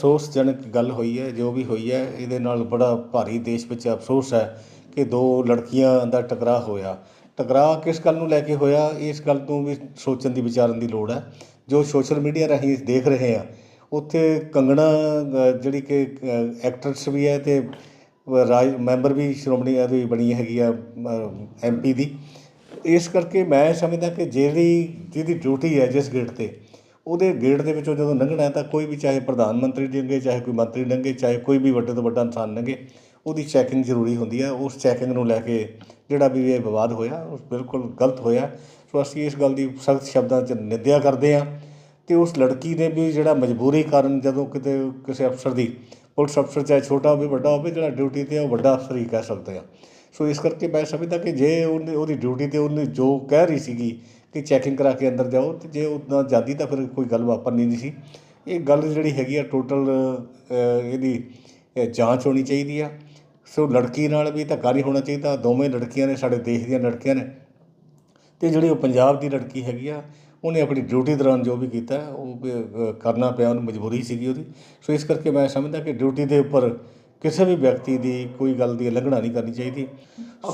ਅਫਸੋਸਜਨਕ ਗੱਲ ਹੋਈ ਹੈ, ਜੋ ਵੀ ਹੋਈ ਹੈ, ਇਹਦੇ ਨਾਲ ਬੜਾ ਭਾਰੀ ਦੇਸ਼ ਵਿੱਚ ਅਫਸੋਸ ਹੈ ਕਿ ਦੋ ਲੜਕੀਆਂ ਦਾ ਟਕਰਾਅ ਹੋਇਆ। ਟਕਰਾਅ ਕਿਸ ਗੱਲ ਨੂੰ ਲੈ ਕੇ ਹੋਇਆ? ਇਸ ਗੱਲ ਤੋਂ ਵੀ ਸੋਚਣ ਦੀ, ਵਿਚਾਰਨ ਦੀ ਲੋੜ ਹੈ। ਜੋ ਸੋਸ਼ਲ ਮੀਡੀਆ ਰਾਹੀਂ ਦੇਖ ਰਹੇ ਹਾਂ, ਉੱਥੇ ਕੰਗਣਾ ਜਿਹੜੀ ਕਿ ਐਕਟਰਸ ਵੀ ਹੈ ਤੇ ਰਾਜ, ਮੈਂਬਰ ਵੀ ਸ਼੍ਰੋਮਣੀ ਇਹਦੀ ਬਣੀ ਹੈਗੀ ਆ ਐਮਪੀ ਦੀ। ਇਸ ਕਰਕੇ ਮੈਂ ਸਮਝਦਾ ਕਿ ਜਿਹੜੀ, ਜਿਹਦੀ ਡਿਊਟੀ ਹੈ ਜਿਸ ਗੇਟ ਤੇ ਉਹਦੇ ਗੇਟ ਦੇ ਵਿੱਚੋਂ ਜਦੋਂ ਲੰਘਣਾ ਹੈ ਤਾਂ ਕੋਈ ਵੀ ਚਾਹੇ ਪ੍ਰਧਾਨ ਮੰਤਰੀ ਲੰਘੇ, ਚਾਹੇ ਕੋਈ ਮੰਤਰੀ ਲੰਘੇ, ਚਾਹੇ ਕੋਈ ਵੀ ਵੱਡੇ ਤੋਂ ਵੱਡਾ ਇਨਸਾਨ ਲੰਘੇ, ਉਹਦੀ ਚੈਕਿੰਗ ਜ਼ਰੂਰੀ ਹੁੰਦੀ ਹੈ। ਉਸ ਚੈਕਿੰਗ ਨੂੰ ਲੈ ਕੇ ਜਿਹੜਾ ਵੀ ਇਹ ਵਿਵਾਦ ਹੋਇਆ, ਉਹ ਬਿਲਕੁਲ ਗਲਤ ਹੋਇਆ। ਸੋ ਅਸੀਂ ਇਸ ਗੱਲ ਦੀ ਸਖਤ ਸ਼ਬਦਾਂ 'ਚ ਨਿੰਦਿਆ ਕਰਦੇ ਹਾਂ ਤੇ ਉਸ ਲੜਕੀ ਨੇ ਵੀ ਜਿਹੜਾ ਮਜਬੂਰੀ ਕਾਰਨ ਜਦੋਂ ਕਿਤੇ ਕਿਸੇ ਅਫਸਰ ਦੀ ਪੁਲਿਸ ਅਫਸਰ ਚਾਹੇ ਛੋਟਾ ਹੋਵੇ ਵੱਡਾ ਹੋਵੇ ਜਿਹੜਾ ਡਿਊਟੀ ਤੇ ਹੈ, ਉਹ ਵੱਡਾ ਅਫਸਰ ਹੀ ਕਹਿ ਸਕਦੇ ਹਾਂ ਸੋ ਇਸ ਕਰਕੇ ਮੈਂ ਸਮਝਦਾ ਕਿ ਜੇ ਉਹਨੇ ਉਹਦੀ ਡਿਊਟੀ ਤੇ ਉਹਨੇ ਜੋ ਕਹਿ ਰਹੀ ਸੀਗੀ ਕਿ ਚੈਕਿੰਗ ਕਰਾ ਕੇ ਅੰਦਰ ਜਾਓ ਅਤੇ ਜੇ ਉੱਦਾਂ ਜਾਂਦੀ ਤਾਂ ਫਿਰ ਕੋਈ ਗੱਲ ਵਾਪਰਨੀ ਨਹੀਂ ਸੀ। ਇਹ ਗੱਲ ਜਿਹੜੀ ਹੈਗੀ ਆ ਟੋਟਲ ਇਹਦੀ ਜਾਂਚ ਹੋਣੀ ਚਾਹੀਦੀ ਆ। ਸੋ ਲੜਕੀ ਨਾਲ ਵੀ ਧੱਕਾ ਨਹੀਂ ਹੋਣਾ ਚਾਹੀਦਾ। ਦੋਵੇਂ ਲੜਕੀਆਂ ਨੇ ਸਾਡੇ ਦੇਸ਼ ਦੀਆਂ ਲੜਕੀਆਂ ਨੇ। ਅਤੇ ਜਿਹੜੀ ਉਹ ਪੰਜਾਬ ਦੀ ਲੜਕੀ ਹੈਗੀ ਆ ਉਹਨੇ ਆਪਣੀ ਡਿਊਟੀ ਦੌਰਾਨ ਜੋ ਵੀ ਕੀਤਾ ਉਹ ਕਰਨਾ ਪਿਆ ਉਹਨੂੰ ਮਜਬੂਰੀ ਸੀਗੀ ਉਹਦੀ। ਸੋ ਇਸ ਕਰਕੇ ਮੈਂ ਸਮਝਦਾ ਕਿ ਡਿਊਟੀ ਦੇ ਉੱਪਰ ਕਿਸੇ ਵੀ ਵਿਅਕਤੀ ਦੀ ਕੋਈ ਗੱਲ ਦੀ ਉਲੰਘਣਾ ਨਹੀਂ ਕਰਨੀ ਚਾਹੀਦੀ।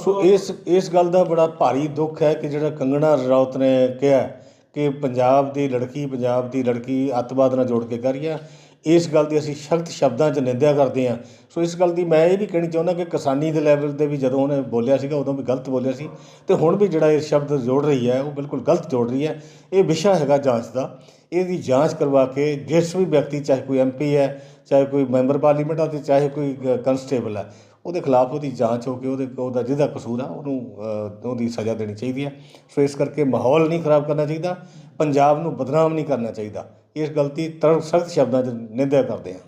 ਸੋ ਇਸ ਇਸ ਗੱਲ ਦਾ ਬੜਾ ਭਾਰੀ ਦੁੱਖ ਹੈ ਕਿ ਜਿਹੜਾ ਕੰਗਣਾ ਰਣੌਤ ਨੇ ਕਿਹਾ ਕਿ ਪੰਜਾਬ ਦੀ ਲੜਕੀ ਪੰਜਾਬ ਦੀ ਲੜਕੀ ਅੱਤਵਾਦ ਨਾਲ ਜੋੜ ਕੇ ਕਰ ਰਹੀ ਆ ਇਸ ਗੱਲ ਦੀ ਅਸੀਂ ਸਖਤ ਸ਼ਬਦਾਂ 'ਚ ਨਿੰਦਿਆ ਕਰਦੇ ਹਾਂ। ਸੋ ਇਸ ਗੱਲ ਦੀ ਮੈਂ ਇਹ ਵੀ ਕਹਿਣੀ ਚਾਹੁੰਦਾ ਕਿ ਕਿਸਾਨੀ ਦੇ ਲੈਵਲ ਤੇ ਵੀ ਜਦੋਂ ਉਹਨੇ ਬੋਲਿਆ ਸੀਗਾ, ਉਦੋਂ ਵੀ ਗਲਤ ਬੋਲਿਆ ਸੀ। ਤੇ ਹੁਣ ਵੀ ਜਿਹੜਾ ਇਹ ਸ਼ਬਦ ਜੋੜ ਰਹੀ ਹੈ, ਉਹ ਬਿਲਕੁਲ ਗਲਤ ਜੋੜ ਰਹੀ ਹੈ। ਇਹ ਵਿਸ਼ਾ ਹੈਗਾ ਜਾਂਚ ਦਾ। ਇਹਦੀ ਜਾਂਚ ਕਰਵਾ ਕੇ ਜਿਸ ਵੀ ਵਿਅਕਤੀ, ਚਾਹੇ ਕੋਈ ਐਮਪੀ ਹੈ, ਚਾਹੇ ਕੋਈ ਮੈਂਬਰ ਪਾਰਲੀਮੈਂਟ ਆ ਤੇ ਚਾਹੇ ਕੋਈ ਕਨਸਟੇਬਲ ਹੈ, ਉਹਦੇ ਖਿਲਾਫ ਉਹਦੀ ਜਾਂਚ ਹੋ ਕੇ ਉਹਦੇ, ਉਹਦਾ ਜਿਹਦਾ ਕਸੂਰ ਆ, ਉਹਨੂੰ ਉਹਦੀ ਸਜ਼ਾ ਦੇਣੀ ਚਾਹੀਦੀ ਹੈ। ਸੋ ਇਸ ਕਰਕੇ ਮਾਹੌਲ ਨਹੀਂ ਖਰਾਬ ਕਰਨਾ ਚਾਹੀਦਾ, ਪੰਜਾਬ ਨੂੰ ਬਦਨਾਮ ਨਹੀਂ ਕਰਨਾ ਚਾਹੀਦਾ। ਇਸ ਗਲਤੀ ਤਰ ਸਖਤ ਸ਼ਬਦਾਂ 'ਚ ਨਿੰਦਿਆ ਕਰਦੇ ਹਾਂ।